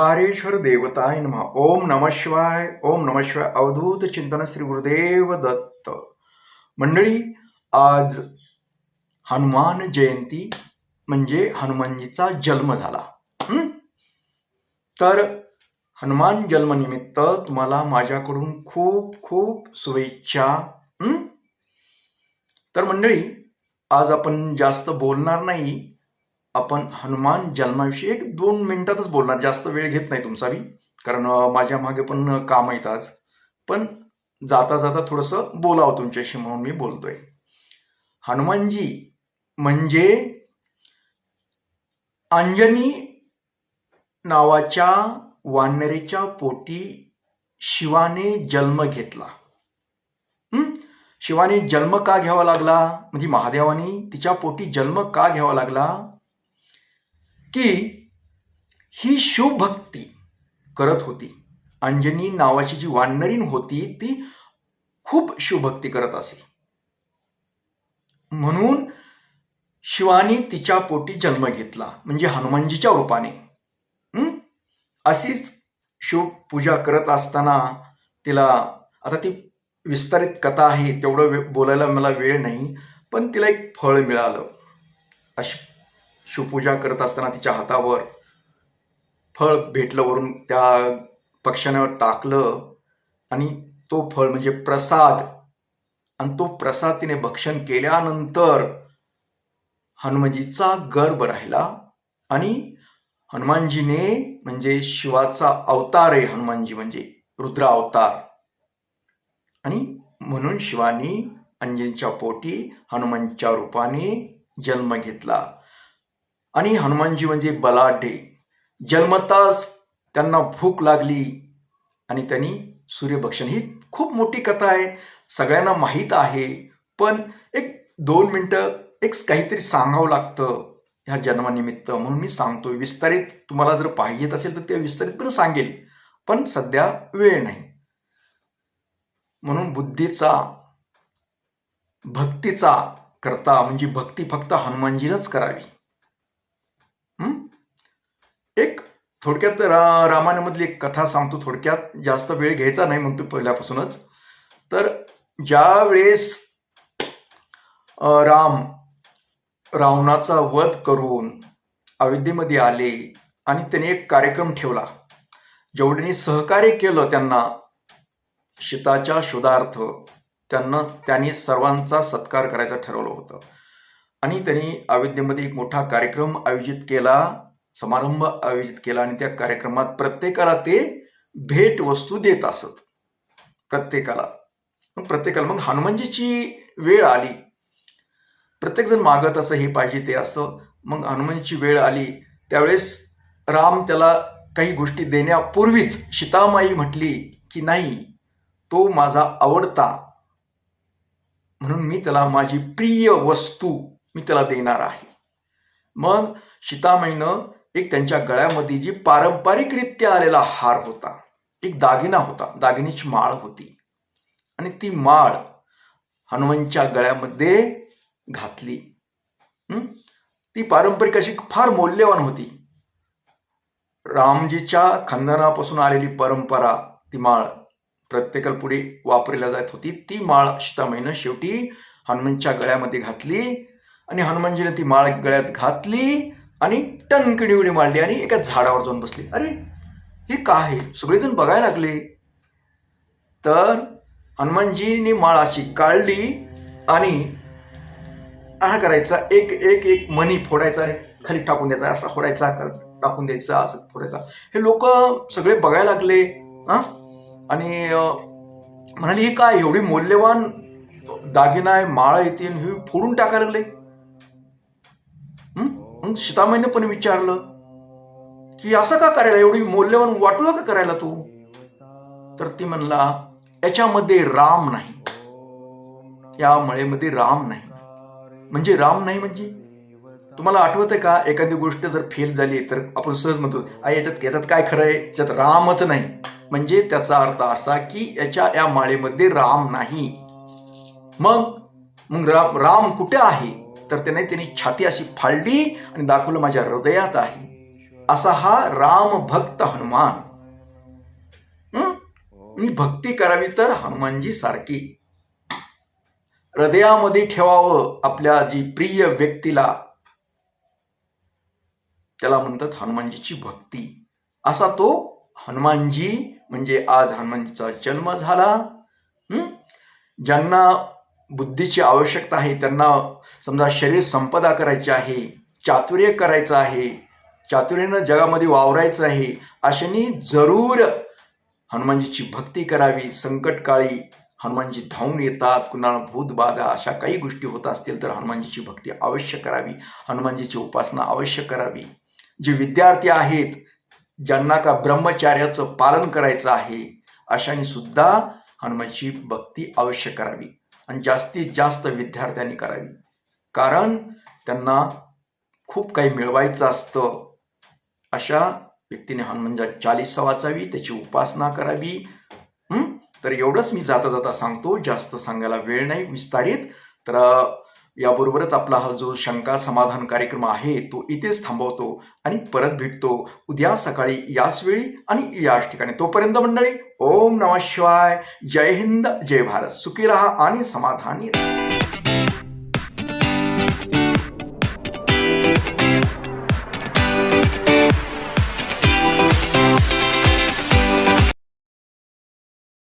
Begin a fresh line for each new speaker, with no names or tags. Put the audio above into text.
ओंकारेश्वर देवताय नमः। ओम नम शिवाय ओम नम शिवाय। अवधूत चिंतन श्री गुरुदेव दत्त। मंडळी आज हनुमान जयंती म्हणजे हनुमानजीचा जन्म झाला। तर हनुमान जन्मनिमित्त तुम्हाला माझ्याकडून खूप खूप शुभेच्छा। तर मंडळी आज आपण जास्त बोलणार नाही। आपण हनुमान जन्माविषयी एक दोन मिनिटातच बोलणार. जास्त वेळ घेत नाही तुमचा मी. कारण माझ्या मागे पण काम आहेत आज. पण जाता जाता थोडंसं बोलावं तुमच्याशी म्हणून मी बोलतोय. हनुमानजी म्हणजे अंजनी नावाच्या वानरेच्या पोटी शिवाने जन्म घेतला. शिवाने जन्म का घ्यावा लागला? म्हणजे महादेवाने तिच्या पोटी जन्म का घ्यावा लागला? की ही शिवभक्ती करत होती. अंजनी नावाची जी वानरीण होती ती खूप शिवभक्ती करत असे. म्हणून शिवानी तिच्या पोटी जन्म घेतला म्हणजे हनुमानजीच्या रूपाने. अशीच शिवपूजा करत असताना तिला आता ती विस्तारित कथा आहे तेवढं बोलायला मला वेळ नाही पण तिला एक फळ मिळालं. अशी शिवपूजा करत असताना तिच्या हातावर फळ भेटलं वरून त्या पक्षानं टाकलं आणि तो फळ म्हणजे प्रसाद. आणि तो प्रसाद तिने भक्षण केल्यानंतर हनुमानजीचा गर्भ राहिला आणि हनुमानजीने म्हणजे शिवाचा अवतार आहे हनुमानजी म्हणजे रुद्र अवतार. आणि म्हणून शिवानी अंजनच्या पोटी हनुमानच्या रूपाने जन्म घेतला. आणि हनुमानजी म्हणजे बलाढ्य. जन्मताच त्यांना भूक लागली आणि त्यांनी सूर्यभक्षण. ही खूप मोठी कथा आहे. सगळ्यांना माहीत आहे. पण एक दोन मिनटं एक काहीतरी सांगावं लागतं ह्या जन्मानिमित्त. म्हणून मी सांगतो विस्तारित तुम्हाला जर पाहिजेत असेल तर ते विस्तारित पण सांगेल. पण सध्या वेळ नाही. म्हणून बुद्धीचा भक्तीचा करता म्हणजे भक्ती फक्त हनुमानजीनंच करावी. एक थोडक्यात रा रामायणामधली एक कथा सांगतो थोडक्यात. जास्त वेळ घ्यायचा नाही म्हणतो पहिल्यापासूनच. तर ज्या वेळेस राम रावणाचा वध करून अयोध्येमध्ये आले आणि त्याने एक कार्यक्रम ठेवला जेवढ्यांनी सहकार्य केलं त्यांना शिताच्या शोधार्थ त्यांना त्यांनी सर्वांचा सत्कार करायचा ठरवलं होतं. आणि त्यांनी अयोध्येमध्ये एक मोठा कार्यक्रम आयोजित केला. समारंभ आयोजित केला आणि त्या कार्यक्रमात प्रत्येकाला ते भेट वस्तू देत असत. प्रत्येकाला. मग प्रत्येकाला मग हनुमानजीची वेळ आली. प्रत्येकजण मागत असं हे पाहिजे ते असं मग हनुमानची वेळ आली. त्यावेळेस राम त्याला काही गोष्टी देण्यापूर्वीच सीतामाई म्हटली की नाही तो माझा आवडता. म्हणून मी त्याला माझी प्रिय वस्तू मी त्याला देणार आहे. मग सीतामाईनं एक त्यांच्या गळ्यामध्ये जी पारंपरिकरित्या आलेला हार होता एक दागिना होता दागिनीची माळ होती. आणि ती माळ हनुमानच्या गळ्यामध्ये घातली. ती पारंपरिक अशी फार मौल्यवान होती. रामजीच्या खानदानापासून आलेली परंपरा ती माळ प्रत्येकाला पुढे वापरल्या जात होती. ती माळ सीतामाईनं शेवटी हनुमानच्या गळ्यामध्ये घातली आणि हनुमानजीने ती माळ गळ्यात घातली आणि टणकडी उडी मारली आणि एका झाडावर जाऊन बसली. अरे हे काय आहे? सगळेजण बघायला लागले. तर हनुमानजीने माळ अशी काढली आणि हा करायचा एक एक एक मणी फोडायचा आणि खाली टाकून द्यायचा असा फोडायचा टाकून द्यायचा असं फोडायचा. हे लोक सगळे बघायला लागले हा? आणि म्हणाले हे काय एवढी मौल्यवान दागिना आहे माळ येते हे फोडून टाकायला लागले. हं? मग सीतामाईने पण विचारलं की असं का करायला एवढी मौल्यवान वाटलं का करायला तू? तर ती म्हणला याच्यामध्ये राम नाही. या मळेमध्ये राम नाही. म्हणजे राम नाही म्हणजे? तुम्हाला आठवत आहे का एखादी गोष्ट जर फेल झाली तर आपण सहज म्हणतो आ याच्यात याच्यात काय खरं आहे? याच्यात रामच नाही. म्हणजे त्याचा अर्थ असा की याच्या या माळेमध्ये राम नाही. मग मग राम राम कुठे आहे? तर त्याने त्यांनी छाती अशी फाडली आणि दाखवलं माझ्या हृदयात आहे. असा हा राम भक्त हनुमान. मी भक्ती करावी तर हनुमानजी सारखी. हृदयामध्ये ठेवावं आपल्या जी प्रिय व्यक्तीला. त्याला म्हणतात हनुमानजीची भक्ती. असा तो हनुमानजी म्हणजे आज हनुमानजीचा जन्म झाला. ज्यांना बुद्धीची आवश्यकता आहे त्यांना समजा शरीर संपदा करायची आहे चातुर्य करायचं आहे चातुर्यानं जगामध्ये वावरायचं आहे अशाने जरूर हनुमानजीची भक्ती करावी संकटकाळी हनुमानजी धावून येतात कुणाला भूतबाधा अशा काही गोष्टी होत असतील तर हनुमानजीची भक्ती अवश्य करावी हनुमानजीची उपासना अवश्य करावी. जे विद्यार्थी आहेत ज्यांना का ब्रह्मचार्याचं पालन करायचं आहे अशाने सुद्धा हनुमानची भक्ती अवश्य करावी. आणि जास्तीत जास्त विद्यार्थ्यांनी करावी. कारण त्यांना खूप काही मिळवायचं असतं. अशा व्यक्तीने हनुमानजा चालीसा वाचावी त्याची उपासना करावी. तर एवढंच मी जाता जाता सांगतो. जास्त सांगायला वेळ नाही विस्तारित. तर याबरोबरच आपला हा जो शंका समाधान कार्यक्रम आहे तो इथेच थांबवतो आणि परत भेटतो उद्या सकाळी याच वेळी आणि याच ठिकाणी. तोपर्यंत मंडळी ओम नमः शिवाय. जय हिंद जय भारत. सुखी राहा आणि समाधानी राहा.